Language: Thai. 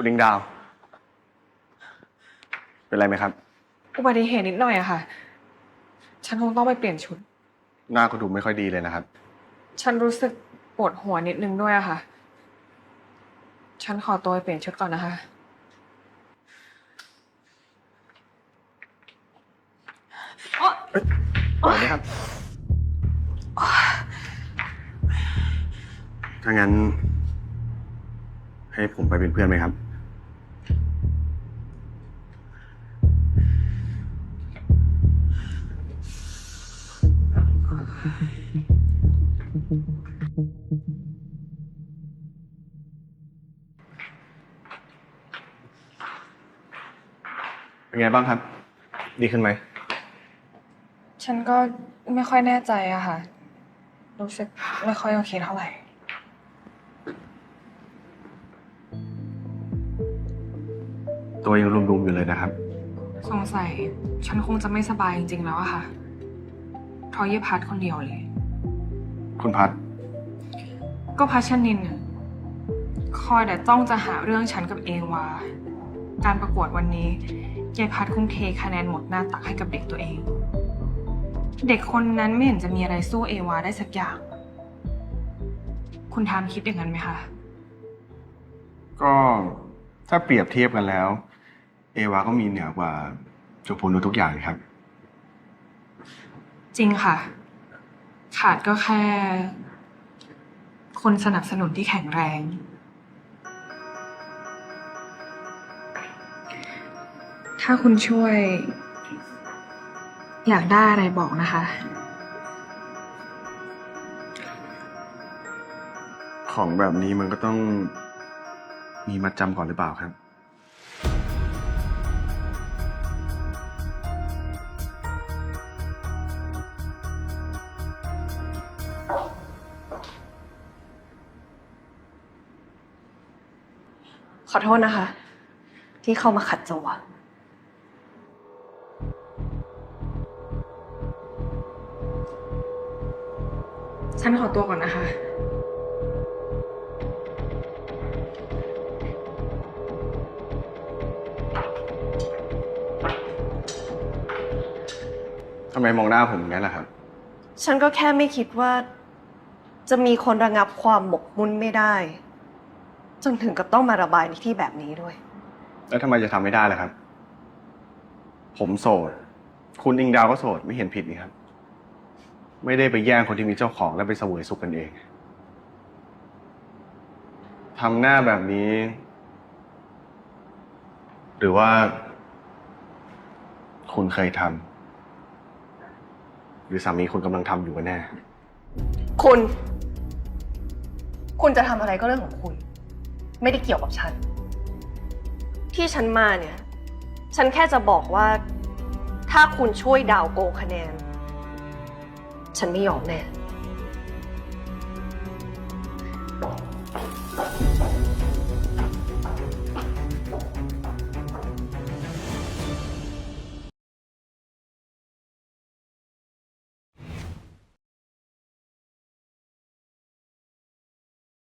คุณดิงดาว เป็นไรไหมครับ อุบัติเหตุนิดหน่อยอะค่ะ ฉันคงต้องไปเปลี่ยนชุด หน้าคุณดูไม่ค่อยดีเลยนะครับ ฉันรู้สึกปวดหัวนิดนึงด้วยอะค่ะ ฉันขอตัวไปเปลี่ยนชุดก่อนนะคะปล่อยไหมครับ ถ้างั้น ให้ผมไปเป็นเพื่อนไหมครับ เป็นไงบ้างครับ ดีขึ้นไหม ฉันก็ไม่ค่อยแน่ใจอะค่ะ รู้สึกไม่ค่อยโอเคเท่าไหร่ ตัวยังรุมๆอยู่เลยนะครับ สงสัย ฉันคงจะไม่สบายจริงๆแล้วอะค่ะเพราะเยพัดคนเดียวเลย คุณพัดก็พัชนินน่ะคอยแต่จ้องจะหาเรื่องฉันกับเอวา การประกวดวันนี้ยายพัดคงเทคะแนนหมดหน้าตักให้กับเด็กตัวเอง เด็กคนนั้นไม่เห็นจะมีอะไรสู้เอวาได้สักอย่าง คุณทามคิดอย่างนั้นไหมคะ ก็ถ้าเปรียบเทียบกันแล้ว เอวาก็มีเหนือกว่าชมพูนุชทุกอย่างเลยครับ จริงค่ะ ขาดก็แค่ คนสนับสนุนที่แข็งแรง ถ้าคุณช่วย อยากได้อะไรบอกนะคะ ของแบบนี้มันก็ต้องมีมัดจำก่อนหรือเปล่าครับ ขอโทษนะคะ ที่เข้ามาขัดจังหวะฉันขอตัวก่อนนะคะ ทำไมมองหน้าผมอย่างนั้นล่ะครับ ฉันก็แค่ไม่คิดว่า จะมีคนระงับความหมกมุ่นไม่ได้ จนถึงกับต้องมาระบายในที่แบบนี้ด้วย แล้วทำไมจะทำไม่ได้ล่ะครับ ผมโสด คุณอิงดาวก็โสดไม่เห็นผิดนี่ครับ ไม่ได้ไปแย่งคนที่มีเจ้าของแล้วไปเสวยสุขกันเองทำหน้าแบบนี้ หรือว่า คุณเคยทำหรือสามีคุณกำลังทำอยู่กันแน่ คุณ คุณจะทำอะไรก็เรื่องของคุณ ไม่ได้เกี่ยวกับฉัน ที่ฉันมาเนี่ย ฉันแค่จะบอกว่า ถ้าคุณช่วยดาวโกงคะแนน ฉันไม่ยอมแน่